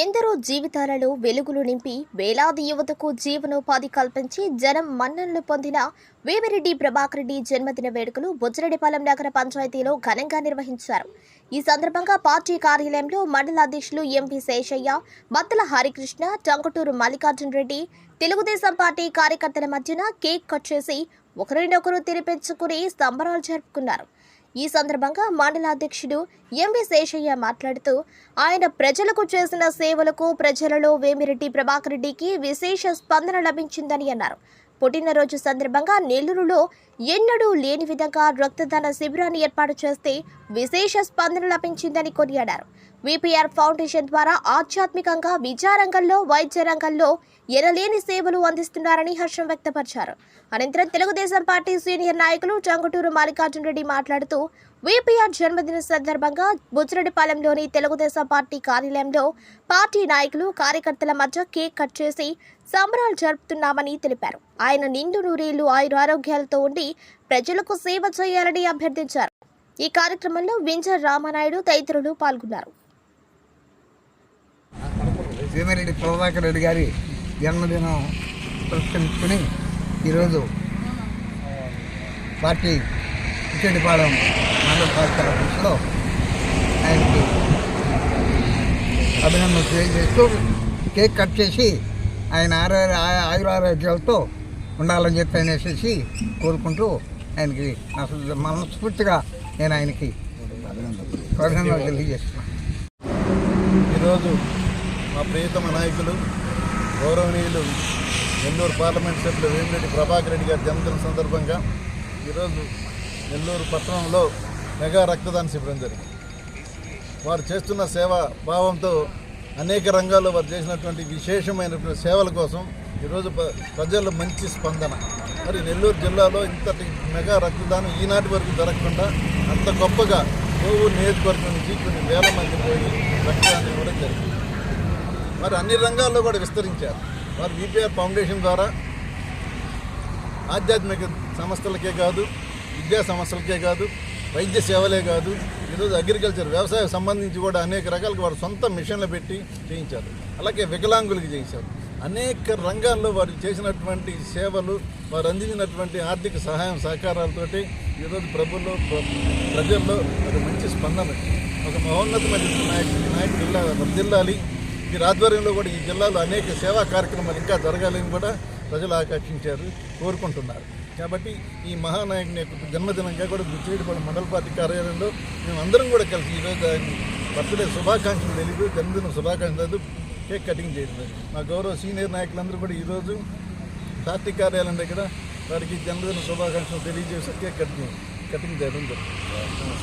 ఎందరో జీవితాలలో వెలుగులు నింపి వేలాది యువతకు జీవనోపాధి కల్పించి జనం మన్ననలు పొందిన వేమిరెడ్డి ప్రభాకర్ రెడ్డి జన్మదిన వేడుకలు బుజ్జరెడ్డిపాలెం నగర పంచాయతీలో ఘనంగా నిర్వహించారు. ఈ సందర్భంగా పార్టీ కార్యాలయంలో మండల అధ్యక్షులు ఎంపీ శేషయ్య మత్తల హరికృష్ణ టంకుటూరు మల్లికార్జున రెడ్డి తెలుగుదేశం పార్టీ కార్యకర్తల మధ్యన కేక్ కట్ చేసి ఒకరినొకరు తినిపించుకుని సంబరాలు జరుపుకున్నారు. ఈ సందర్భంగా మండల అధ్యక్షుడు ఎంవి శేషయ్య మాట్లాడుతూ ఆయన ప్రజలకు చేసిన సేవలకు ప్రజలలో వేమిరెడ్డి ప్రభాకర్ రెడ్డికి విశేష స్పందన లభించిందని అన్నారు. పుట్టినరోజు సందర్భంగా నెల్లూరులో ఎన్నడూ లేని విధంగా రక్తదాన శిబిరాన్ని ఏర్పాటు చేస్తే విశేష స్పందన లభించిందని కొనియాడారు. విపిఆర్ ఫౌండేషన్ ద్వారా ఆధ్యాత్మికంగా విద్యారంగంలో వైద్య రంగంలో ఎనలేని సేవలు అందిస్తున్నారని హర్షం వ్యక్తపరిచారు. అనంతరం తెలుగుదేశం పార్టీ సీనియర్ నాయకులు చంగుటూరు మల్లికార్జున రెడ్డి మాట్లాడుతూ విపిఆర్ జన్మదిన సందర్భంగా బుజ్జిరెడ్డిపాలెంలోని తెలుగుదేశం పార్టీ కార్యాలయంలో పార్టీ నాయకులు కార్యకర్తల మధ్య కేక్ కట్ చేసి సంబరాలు జరుపుతున్నామని తెలిపారు. ఆయన నిండు నూరేళ్ళు ఆయుర ఆరోగ్యాలతో ఉండి ప్రజలకు సేవ చేయాలని అభ్యర్థించారు. ఈ కార్యక్రమంలో వింజర్ రామనాయుడు తదితరులు పాల్గొన్నారు. భీమారెడ్డి ప్రభాకర్ రెడ్డి గారి జన్మదినం పురస్కరించుకుని ఈరోజు పార్టీ ఇచ్చడిపాలెం మండల పార్టీ ఆఫీసులో ఆయనకి అభినందన తెలియజేస్తూ కేక్ కట్ చేసి ఆయన ఆరోగ్య ఆయురారోగ్యాలతో ఉండాలని చెప్పి అనేసి కోరుకుంటూ ఆయనకి అసలు మనస్ఫూర్తిగా నేను ఆయనకి అభినందనలు తెలియజేస్తున్నాను. ఈరోజు మా ప్రియతమ నాయకులు గౌరవనీయులు నెల్లూరు పార్లమెంట్ సభ్యులు వేమిరెడ్డి ప్రభాకర్ రెడ్డి గారి జన్మదిన సందర్భంగా ఈరోజు నెల్లూరు పట్టణంలో మెగా రక్తదాన శిబిరం జరిగింది. వారు చేస్తున్న సేవా భావంతో అనేక రంగాల్లో వారు చేసినటువంటి విశేషమైనటువంటి సేవల కోసం ఈరోజు ప్రజల్లో మంచి స్పందన. మరి నెల్లూరు జిల్లాలో ఇంతటి మెగా రక్తదానం ఈనాటి వరకు జరగకుండా అంత గొప్పగా కోవూరు నియోజకవర్గం నుంచి కొన్ని వేల మంది పోయి రక్తదానం ఇవ్వడం జరిగింది. మరి అన్ని రంగాల్లో కూడా విస్తరించారు. వారు విపిఆర్ ఫౌండేషన్ ద్వారా ఆధ్యాత్మిక సంస్థలకే కాదు విద్యా సంస్థలకే కాదు వైద్య సేవలే కాదు ఈరోజు అగ్రికల్చర్ వ్యవసాయం సంబంధించి కూడా అనేక రకాలుగా వారు సొంత మిషన్లు పెట్టి చేయించారు. అలాగే వికలాంగులకి చేయించారు. అనేక రంగాల్లో వారు చేసినటువంటి సేవలు వారు అందించినటువంటి ఆర్థిక సహాయం సహకారాలతోటి ఈరోజు ప్రభుల్లో ప్ర- ప్రజల్లో ఒక మంచి స్పందన ఒక మహోన్నతమైన నాయకుడు నాయకుడు జిల్లా వర్ధిల్లాలి వీరి ఆధ్వర్యంలో కూడా ఈ జిల్లాలో అనేక సేవా కార్యక్రమాలు ఇంకా జరగాలని కూడా ప్రజలు ఆకర్షించారు కోరుకుంటున్నారు. కాబట్టి ఈ మహానాయకుని యొక్క జన్మదినంగా కూడా బుచ్చిరెడ్డిపాలెం మండల పార్టీ కార్యాలయంలో మేము అందరం కూడా కలిసి ఈరోజు ఆయన బర్త్డే శుభాకాంక్షలు తెలియదు జన్మదిన శుభాకాంక్షలు కేక్ కటింగ్ చేయలేదు మా గౌరవ సీనియర్ నాయకులందరూ కూడా ఈరోజు పార్టీ కార్యాలయం దగ్గర వారికి జన్మదిన శుభాకాంక్షలు తెలియజేసి కేక్ కటింగ్ కటింగ్ చేయడం జరుగుతుంది.